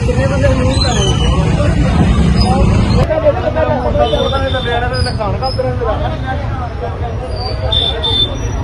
ਕਿੰਨੇ ਬੰਦੇ ਨੂੰ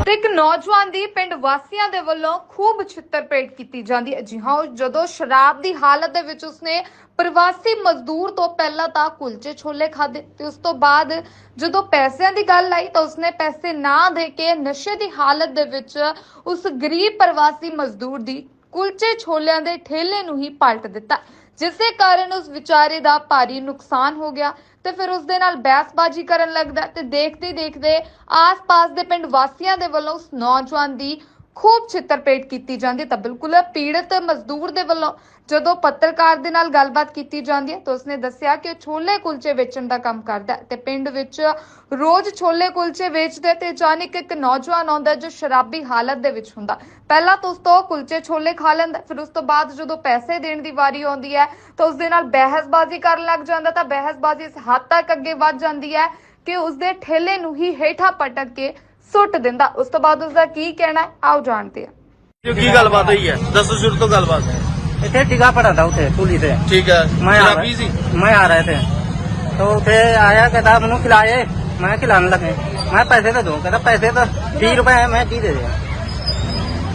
ਤੇ ਇੱਕ ਨੌਜਵਾਨ ਦੀ ਪਿੰਡ ਵਾਸੀਆਂ ਦੇ ਵੱਲੋਂ ਖੂਬ ਛਿੱਤਰਪੇਟ ਕੀਤੀ ਜਾਂਦੀ ਹੈ। ਜੀ ਹਾਂ ਉਹ ਜਦੋਂ ਸ਼ਰਾਬ ਦੀ ਹਾਲਤ ਦੇ ਵਿੱਚ ਉਸਨੇ ਪ੍ਰਵਾਸੀ ਮਜ਼ਦੂਰ ਤੋਂ ਪਹਿਲਾਂ ਤਾਂ ਕੁਲਚੇ ਛੋਲੇ ਖਾਦੇ ਤੇ ਉਸ ਤੋਂ ਬਾਅਦ ਜਦੋਂ ਪੈਸਿਆਂ ਦੀ ਗੱਲ ਆਈ ਤਾਂ ਉਸਨੇ ਪੈਸੇ ਨਾ ਦੇ ਕੇ ਨਸ਼ੇ ਦੀ ਹਾਲਤ ਦੇ ਵਿੱਚ ਉਸ ਗਰੀਬ ਪ੍ਰਵਾਸੀ ਮਜ਼ਦੂਰ ਦੀ ਕੁਲਚੇ ਛੋਲਿਆਂ ਦੇ ਠੇਲੇ ਨੂੰ ਹੀ ਪਲਟ ਦਿੱਤਾ ਜਿਸ ਦੇ ਕਾਰਨ ਉਸ ਵਿਚਾਰੇ ਦਾ ਭਾਰੀ ਨੁਕਸਾਨ ਹੋ ਗਿਆ ਤੇ ਫਿਰ ਉਸ ਦੇ ਨਾਲ ਬਹਿਸਬਾਜ਼ੀ ਕਰਨ ਲੱਗਦਾ ਤੇ ਦੇਖਦੇ ਦੇਖਦੇ ਆਸ-ਪਾਸ ਦੇ ਪਿੰਡ ਵਾਸੀਆਂ ਦੇ ਵੱਲੋਂ ਉਸ ਨੌਜਵਾਨ ਦੀ ਖੂਬ ਛਿੱਤਰਪੇਟ ਕੀਤੀ ਜਾਂਦੀ ਹੈ ਤਾਂ ਬਿਲਕੁਲ ਪੀੜਤ ਮਜ਼ਦੂਰ ਦੇ ਵੱਲੋਂ ਜਦੋਂ ਪੱਤਰਕਾਰ ਦੇ ਨਾਲ ਗੱਲਬਾਤ ਕੀਤੀ ਜਾਂਦੀ ਹੈ ਤਾਂ ਉਸਨੇ ਦੱਸਿਆ ਕਿ ਉਹ ਛੋਲੇ ਕੁਲਚੇ ਵੇਚਣ ਦਾ ਕੰਮ ਕਰਦਾ ਤੇ ਪਿੰਡ ਵਿੱਚ ਰੋਜ਼ ਛੋਲੇ ਕੁਲਚੇ ਵੇਚਦੇ ਤੇ ਅਚਾਨਕ ਇੱਕ ਨੌਜਵਾਨ ਆਉਂਦਾ ਜੋ ਸ਼ਰਾਬੀ ਹਾਲਤ ਦੇ ਵਿੱਚ ਹੁੰਦਾ ਪਹਿਲਾਂ ਤਾਂ ਉਸ ਤੋਂ ਕੁਲਚੇ ਛੋਲੇ ਖਾ ਲੈਂਦਾ ਫਿਰ ਉਸ ਤੋਂ ਬਾਅਦ ਜਦੋਂ ਪੈਸੇ ਦੇਣ ਦੀ ਵਾਰੀ ਆਉਂਦੀ ਹੈ ਤਾਂ ਉਸ ਦੇ ਨਾਲ ਬਹਿਸਬਾਜ਼ੀ ਕਰਨ ਲੱਗ ਜਾਂਦਾ ਤਾਂ ਬਹਿਸਬਾਜ਼ੀ ਇਸ ਹੱਦ ਤੱਕ ਅੱਗੇ ਵੱਧ ਜਾਂਦੀ ਹੈ ਕਿ ਉਸ ਦੇ ਠੇਲੇ ਨੂੰ ਹੀ ਹੇਠਾਂ ਪਟਕ ਕੇ ਸੁੱਟ ਦਿੰਦਾ ਉਸ ਤੋਂ ਬਾਅਦ ਉਸ ਦਾ ਕੀ ਕਹਿਣਾ ਹੈ ਆਓ ਜਾਣਦੇ ਹਾਂ ਜੋ ਕੀ ਗੱਲਬਾਤ ਹੋਈ ਹੈ ਦੱਸੋ ਸ਼ੁਰੂ ਤੋਂ ਗੱਲਬਾਤ ਇੱਥੇ ਟਿਕਾ ਪੜਾ था उठे पुली से ਠੀਕ ਹੈ मैं आ ਸ਼ਰਾਬੀ ਸੀ रहा मैं आ रहे थे तो उठे आया कहता मनु खिलाए मैं खिलाने लगे मैं पैसे तो दूं कहता पैसे तो बीस रुपए है मैं की दे दिया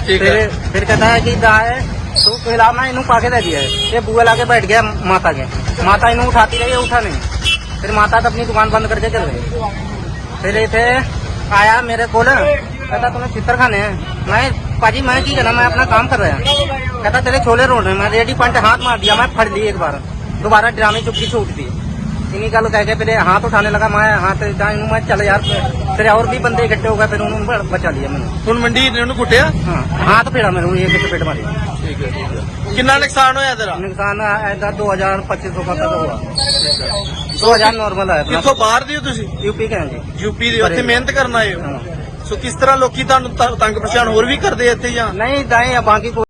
ਠੀਕ फिर ਹੈ फिर कहता है कि दाए तू खिला मैं इनू पाके दे दिया है ये बुआ लाके बैठ गया माता के माता इनू उठाती रही ये उठा नहीं फिर माता तो अपनी दुकान बंद करके चल गई फिर इथे आया मेरे को कहता तुम्हें चित्र खाने हैं मैं पाजी मैं की करना मैं अपना काम कर रहा कहता तेरे छोले रोड रहे मैं रेडी पंट हाथ मार दिया मैं फड़ ली एक बार दोबारा ड्रामे चुपकी छूट दी इन्हीं गल कह के फिर हाथ उठाने लगा मैं हाथ इनू मैं चल यार फिर और भी बंदे इकट्ठे हो गए फिर उन्होंने बचा लिया मैंने ਹੁਣ मंडी ने ਉਹਨੂੰ कुटिया हाँ हाथ फेरा मैंने एक चपेट मारी ਠੀਕ ਹੈ ਠੀਕ ਹੈ ਕਿੰਨਾ ਨੁਕਸਾਨ ਹੋਇਆ ਤੇਰਾ नुकसान ऐसा दो हजार पच्चीस सौ का तक हुआ दो हजार नॉर्मल है ਕਿੱਥੋਂ ਬਾਹਰ ਦੀ ਹੋ ਤੁਸੀਂ यूपी के हैं जी ਯੂਪੀ ਦੇ ਉੱਥੇ ਮਿਹਨਤ ਕਰਨ ਆਏ ਹੋ हाँ। ਸੋ ਕਿਸ ਤਰ੍ਹਾਂ ਲੋਕੀ ਤੁਹਾਨੂੰ ਤ- ਤੰਗ ਪਰੇਸ਼ਾਨ ਹੋਰ ਵੀ ਕਰਦੇ ਆ ਇੱਥੇ ਜਾਂ नहीं दाएं या बाकी को